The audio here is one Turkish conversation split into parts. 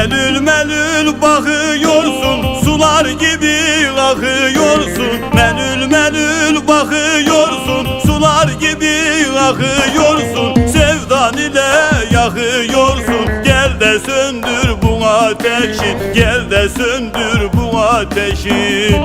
Melül melül bakıyorsun Sular gibi akıyorsun. Melül melül bakıyorsun Sular gibi akıyorsun. Sevdan ile yakıyorsun. Gel de söndür bu ateşi Gel de söndür bu ateşi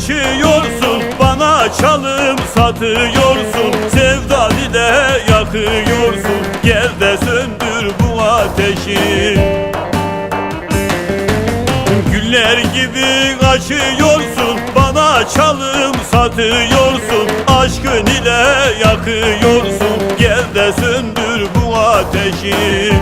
kaçıyorsun Bana çalım satıyorsun. Sevdan ile yakıyorsun Gel de söndür bu ateşi. Güller gibi kaçıyorsun Bana çalım satıyorsun. Aşkın ile yakıyorsun Gel de söndür bu ateşi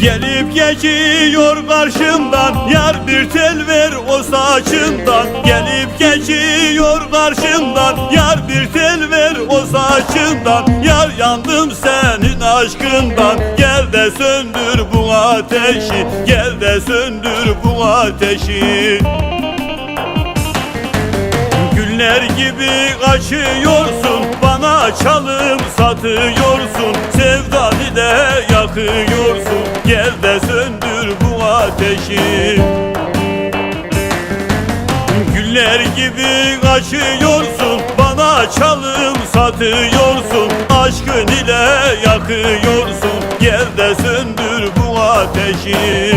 Gelip geçiyor karşımdan Yar bir tel ver o saçından. Gelip geçiyor karşımdan Yar bir tel ver o saçından. Yar yandım senin aşkından. Gel de söndür bu ateşi Gel de söndür bu ateşi. Güller gibi kaçıyorsun Bana çalım satıyorsun yakıyorsun Gel de söndür bu ateşi. Güller gibi kaçıyorsun Bana çalım satıyorsun. Aşkın ile yakıyorsun Gel de söndür bu ateşi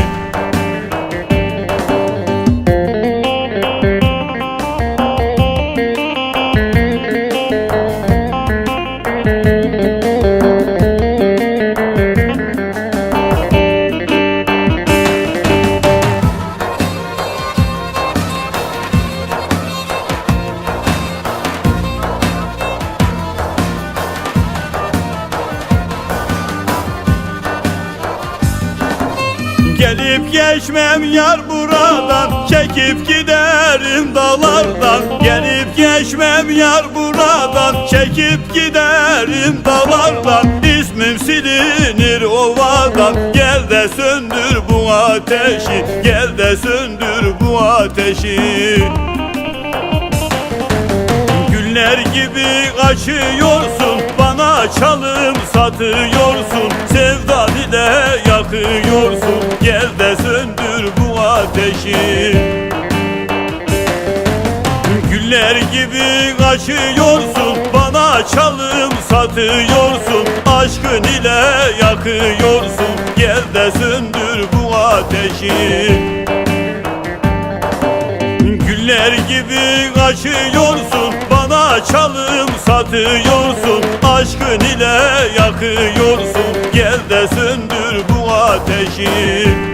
Gelip geçmem yar buradan Çekip giderim dağlardan Gelip geçmem yar buradan Çekip giderim dağlardan İsmim silinir ovadan Gel de söndür bu ateşi Gel de söndür bu ateşi. Güller gibi kaçıyorsun Bana çalım satıyorsun ateşi Güller gibi kaçıyorsun Bana çalım satıyorsun. Aşkın ile yakıyorsun Gel de söndür bu ateşi. Güller gibi kaçıyorsun Bana çalım satıyorsun. Aşkın ile yakıyorsun Gel de söndür bu ateşi